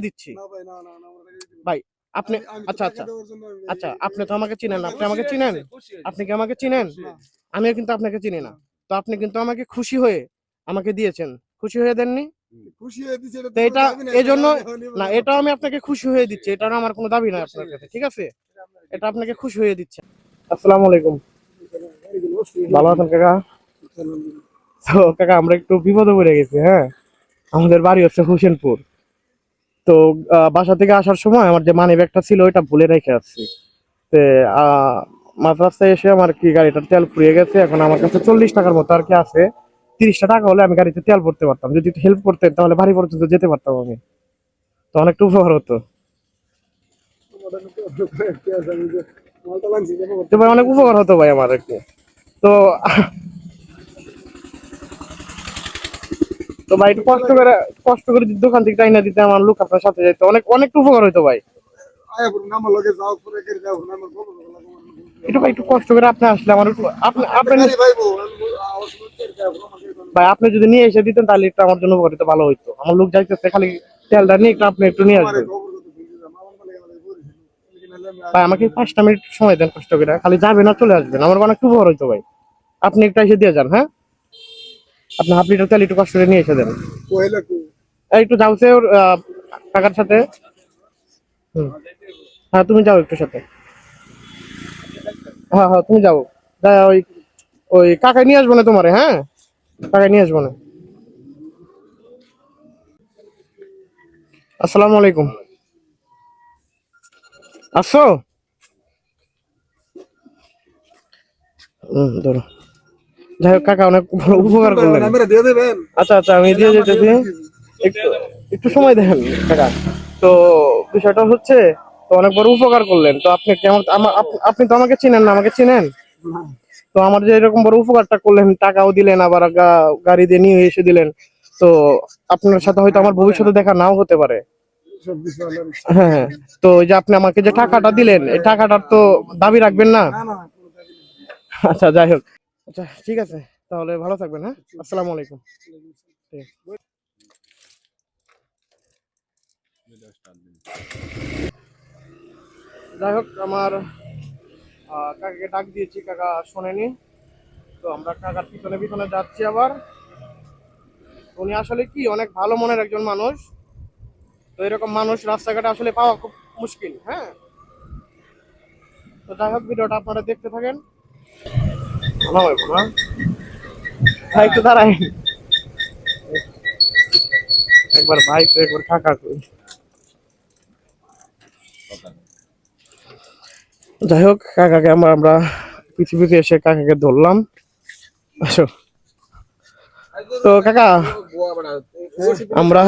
দিচ্ছি। ভাই না না না আপনি আচ্ছা আচ্ছা। আচ্ছা আপনি তো আমাকে চিনেন আপনি আমাকে চিনেন? আপনি কি আমাকে চিনেন? না। আমিও কিন্তু আপনাকে চিনি না। তো আপনি কিন্তু আমাকে খুশি হয়ে আমাকে দিয়েছেন। খুশি হয়ে দেননি? এটা এজন্য না এটাও আমি আপনাকে খুশি হয়ে দিচ্ছি এটার আমার কোনো দাবি নাই আপনার কাছে ঠিক আছে? এটা আপনাকে খুশি হয়ে দিচ্ছে। আসসালামু আলাইকুম। ভালো আছেন কাকা? তো কাকা আমরা একটু বিপদে পড়ে গেছি হ্যাঁ? আমাদের বাড়ি হচ্ছে হোসেনপুর। তো বাসা থেকে আসার সময় আমার যে মানি ব্যাগটা ছিল ওইটা ভুলে রেখে আসছি। তে মাঝ রাস্তায় এসে আমার কি গাড়িটার তেল ফুরিয়ে গেছে এখন আমার কাছে চল্লিশ টাকার মতো আর কি আছে। তিরিশটা টাকা হলে আমি গাড়িতে তেল ভরতে পারতাম। যদি হেল্প করতেন তাহলে বাড়ি পর্যন্ত যেতে পারতাম আমি। তো অনেকটা উপকার হতো। অনেক উপকার হতো। ভাই আমার একটু তো তো ভাই একটু কষ্ট করে কষ্ট করে যদি দোকান থেকে টাইনা দিতে আমার লোক আপনার সাথে যেত অনেক অনেক উপকার হতো ভাই। একটু ভাই একটু কষ্ট করে আপনি আসলে আমার একটু আপনি ভাই আপনি যদি নিয়ে এসে দিতেন তাহলে একটু আমার জন্য উপকার হতো ভালো হইতো। আমার লোক যাইতেছে খালি তেলটা নিয়ে একটু আপনি একটু নিয়ে আসবেন। ভাই আমাকে পাঁচটা মিনিট সময় দেন কষ্ট করে। খালি যাবেন আর চলে আসবেন। আমার অনেক উপকার হইতো ভাই। আপনি একটু এসে দিয়ে যান হ্যাঁ? আপনি হাফ লিটার তেল একটু কষ্ট করে নিয়ে এসে দেন একটু যাওছে ওর আহ, কাকার সাথে। হুম। হ্যাঁ তুমি যাও একটু সাথে। হ্যাঁ হ্যাঁ তুমি যাও। ওই ওই কাকাই নিয়ে আসব না তোমারে হ্যাঁ? কাকাই নিয়ে আসব না। আসসালামু আলাইকুম। আসছো? হুম ধরো। যাই হোক কাকা অনেক উপকার করলেন। আচ্ছা আচ্ছা আমি দিয়ে যেতেছি একটু একটু সময় দেন কাকা। তো বিষয়টা হচ্ছে তো অনেক বড় উপকার করলেন। তো আপনি কেমন আপনি তো আমাকে চিনেন না আমাকে চিনেন? তো আমার যে এরকম বড় উপকারটা করলেন টাকাও দিলেন আবার গাড়ি দিয়ে নিয়ে এসে দিলেন। তো আপনার সাথে হয়তো আমার ভবিষ্যতে দেখা নাও হতে পারে। হ্যাঁ হ্যাঁ। তো যে আপনি আমাকে যে টাকাটা দিলেন এই টাকাটার তো দাবি রাখবেন না। আচ্ছা যাই হোক। আচ্ছা ঠিক আছে। তাহলে ভালো থাকবেন হ্যাঁ? আসসালামু আলাইকুম। যাই হোক, আমার কাকাকে ডাক দিয়েছি, কাকা শোনেনি। তো আমরা কাকার পিছনে পিছনে যাচ্ছি আবার। উনি আসলে কি, অনেক ভালো মনের একজন মানুষ। তো এরকম মানুষ রাস্তাঘাটে আসলে পাওয়া খুব মুশকিল হ্যাঁ? তো যাই হোক, ভিডিওটা আপনারা দেখতে থাকেন। আমার না? ভাই একটু দাঁড়াই। একবার ভাই তো একবার কাকা কই যাই হোক কাকাকে আমরা আমরা পৃথিবীতে এসে কাকাকে ধরলাম। আসো। তো কাকা আমরা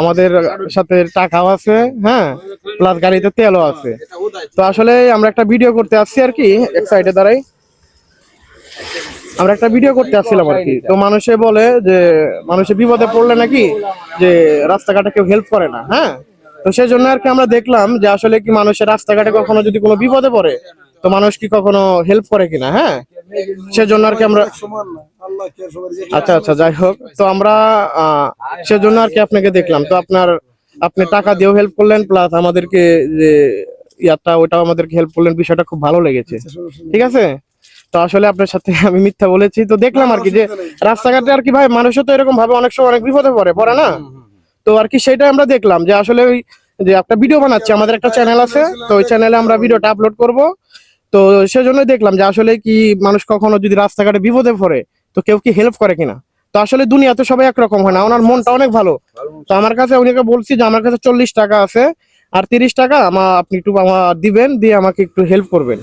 আমাদের সাথে টাকাও আছে হ্যাঁ? প্লাস গাড়িতে তেলও আছে। তো আসলে আমরা একটা ভিডিও করতে আসছি আর কি এক সাইডে দাঁড়াই। আমরা একটা ভিডিও করতে আসছিলাম আর কি। তো মানুষে বলে যে, মানুষে বিপদে পড়লে নাকি যে রাস্তাঘাটে কেউ হেল্প করে না হ্যাঁ? তো সেই জন্য আর কি আমরা দেখলাম যে আসলে কি মানুষের রাস্তাঘাটে কখনো যদি কোনো বিপদে পড়ে, তো মানুষ কি কখনো হেল্প করে কিনা হ্যাঁ? সেজন্য আর কি আমরা আচ্ছা আচ্ছা যাই হোক। তো আমরা সেজন্য আর কি আপনাকে দেখলাম। তো আপনার, আপনি টাকা দিয়েও হেল্প করলেন প্লাস আমাদেরকে যে ইয়াটা, ওটাও আমাদেরকে হেল্প করলেন, বিষয়টা খুব ভালো লেগেছে। ঠিক আছে? তো আসলে আপনার সাথে আমি মিথ্যা বলেছি। তো দেখলাম আর কি যে রাস্তাঘাটে আর কি ভাই মানুষও তো এরকম ভাবে অনেক সময় অনেক বিপদে পড়ে পড়ে না? তো আর কি সেটাই আমরা দেখলাম যে আসলে ওই যে একটা ভিডিও বানাচ্ছি আমাদের একটা চ্যানেল আছে তো ওই চ্যানেলে আমরা ভিডিওটা আপলোড করব। তো সেজন্যই দেখলাম যে আসলে কি মানুষ কখনো যদি রাস্তাঘাটে বিপদে পড়ে তো কেউ কি হেল্প করে কিনা? তো আসলে দুনিয়াতে সবাই একরকম হয় না ওনার মনটা অনেক ভালো। তো আমার কাছে উনিকে বলছি যে আমার কাছে চল্লিশ টাকা আছে আর তিরিশ টাকা আমার আপনি একটু আমার দিবেন দিয়ে আমাকে একটু হেল্প করবেন।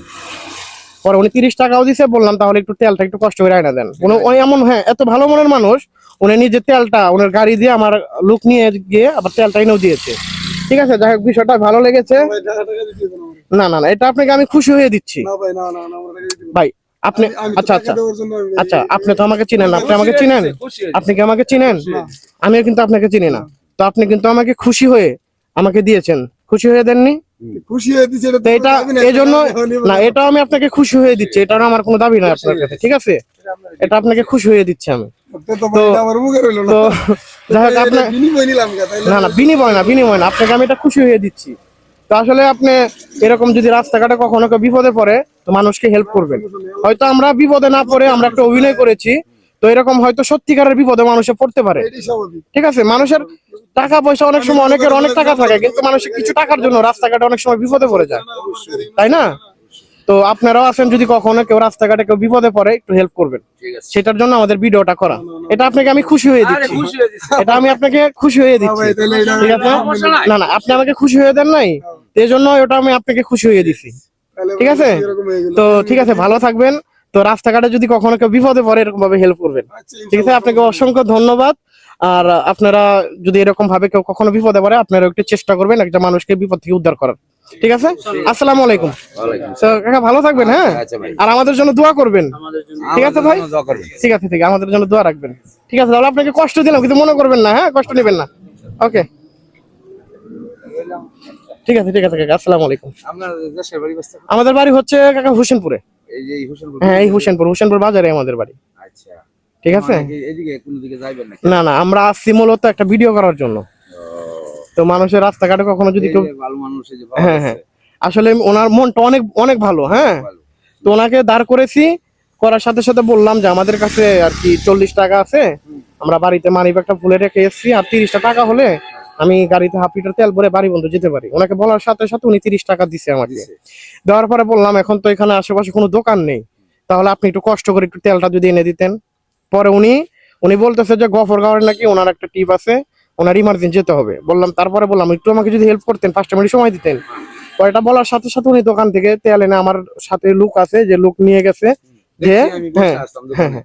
পরে উনি তিরিশ টাকাও দিছে বললাম তাহলে একটু তেলটা একটু কষ্ট করে আয়না দেন। উনি এমন হ্যাঁ এত ভালো মনের মানুষ উনি নিজে তেলটা ওনার গাড়ি দিয়ে আমার লুক নিয়ে গিয়ে আবার তেলটা এনেও দিয়েছে। ঠিক আছে যাই হোক বিষয়টা ভালো লেগেছে। না না না এটা আপনাকে আমি খুশি হয়ে দিচ্ছি। ভাই না না না আমরা টাকা দিতে হবে না। ভাই আপনি আচ্ছা আচ্ছা। আচ্ছা আপনি তো আমাকে চিনেন না আপনি আমাকে চিনেন? আপনি কি আমাকে চিনেন? আমিও কিন্তু আপনাকে চিনি না। তো আপনি কিন্তু আমাকে খুশি হয়ে আমাকে দিয়েছেন। খুশি হয়ে দেননি? খুশি হয়ে এটা এটা আমি না এটাও আমি আপনাকে খুশি হয়ে দিচ্ছি এটার আমার কোনো দাবি নাই আপনার কাছে ঠিক আছে? এটা আপনাকে খুশি হয়ে দিচ্ছি আমি। তো এটা যাই হোক আপনার না না বিনিময় না বিনিময় না আপনাকে আমি এটা খুশি হয়ে দিচ্ছি। তো আসলে আপনি এরকম যদি রাস্তাঘাটে কখনো বিপদে পড়ে তো মানুষকে হেল্প করবেন। হয়তো আমরা বিপদে না পড়ে আমরা একটা অভিনয় করেছি তো এরকম হয়তো সত্যিকারের বিপদে মানুষে পড়তে পারে। ঠিক আছে? মানুষের টাকা পয়সা অনেক সময় অনেকের অনেক টাকা থাকে কিন্তু মানুষের কিছু টাকার জন্য রাস্তাঘাটে অনেক সময় বিপদে পড়ে যায়। তাই না? তো আপনারাও আছেন যদি কখনো কেউ রাস্তাঘাটে কেউ বিপদে পড়ে একটু হেল্প করবেন। সেটার জন্য আমাদের ভিডিওটা করা। এটা আপনাকে আমি খুশি হয়ে আরে দিচ্ছি। হয়ে এটা আমি আপনাকে খুশি হয়ে হ্যাঁ দিচ্ছি। ঠিক আছে? না না আপনি আমাকে খুশি হয়ে দেন নাই। এই জন্য ওটা আমি আপনাকে খুশি হয়ে দিছি। তাইলে ঠিক আছে? হয়ে। তো ঠিক আছে ভালো থাকবেন। তো রাস্তাঘাটে যদি কখনো কেউ বিপদে পড়ে এরকম ভাবে হেল্প করবেন। আচ্ছা, ঠিক আছে আপনাকে অসংখ্য ধন্যবাদ। আর আপনারা যদি এরকম ভাবে কেউ কখনো বিপদে পড়ে আপনারা একটু চেষ্টা করবেন একটা মানুষকে বিপদ থেকে উদ্ধার করার। ঠিক আছে? আসসালামু আলাইকুম। কাকা ভালো থাকবেন হ্যাঁ? আচ্ছা আর আমাদের জন্য দোয়া করবেন। ঠিক আছে ভাই? ঠিক আছে ঠিক আছে আমাদের জন্য দোয়া রাখবেন। ঠিক আছে তাহলে আপনাকে কষ্ট দিলাম কিন্তু মনে করবেন না হ্যাঁ? কষ্ট নেবেন না। ওকে ঠিক আছে ঠিক আছে কাকা আসসালামু আলাইকুম। আমাদের বাড়ি হচ্ছে কাকা হোসেনপুরে। এই যে হোসেনপুর হ্যাঁ এই হোসেনপুর হোসেনপুর বাজারে আমাদের বাড়ি। আচ্ছা। ঠিক আছে? মানে এদিকে কোন দিকে যাইবেন নাকি? না না আমরা আসছি মূলত একটা ভিডিও করার জন্য। তো মানুষের রাস্তাঘাটে কখনো যদি কেউ ভালো মানুষ হ্যাঁ হ্যাঁ। আসলে ওনার মনটা অনেক অনেক ভালো হ্যাঁ। তো ওনাকে দাঁড় করেছি করার সাথে সাথে বললাম যে আমাদের কাছে আর কি চল্লিশ টাকা আছে। আমরা বাড়িতে মানি ব্যাগটা ভুলে রেখে এসেছি আর তিরিশটা টাকা হলে আমি গাড়িতে হাফ লিটার তেল ভরে বাড়ি বন্ধু যেতে পারি। ওনাকে বলার সাথে সাথে উনি তিরিশ টাকা দিছে আমাকে। দেওয়ার পরে বললাম এখন তো এখানে আশেপাশে কোনো দোকান নেই। তাহলে আপনি একটু কষ্ট করে একটু তেলটা যদি এনে দিতেন। পরে উনি উনি বলতেছে যে গফরগাঁওয়ের নাকি ওনার একটা টিপ আছে ওনার ইমার্জেন্সি যেতে হবে। বললাম তারপরে বললাম একটু আমাকে যদি হেল্প করতেন পাঁচটা মিনিট সময় দিতেন। তো এটা বলার সাথে সাথে উনি দোকান থেকে তেল এনে আমার সাথে লোক আছে যে লোক নিয়ে গেছে যে হ্যাঁ হ্যাঁ হ্যাঁ।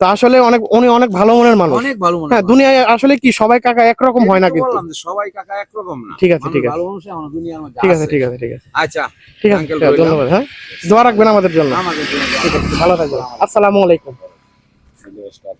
তো আসলে অনেক উনি অনেক ভালো মনের মানুষ। অনেক ভালো মনের হ্যাঁ দুনিয়ায় আসলে কি সবাই কাকা একরকম হয় না কিন্তু? বললাম সবাই কাকা একরকম না। ঠিক আছে, ঠিক আছে। ভালো মানুষ আমার দুনিয়ার মধ্যে ঠিক আছে ঠিক আছে ঠিক আছে। আচ্ছা ঠিক আছে রইলাম। ধন্যবাদ হ্যাঁ। দোয়া রাখবেন আমাদের জন্য। আমাদের জন্য। ঠিক আছে ভালো থাকবেন। আসসালামু আলাইকুম। নমস্কার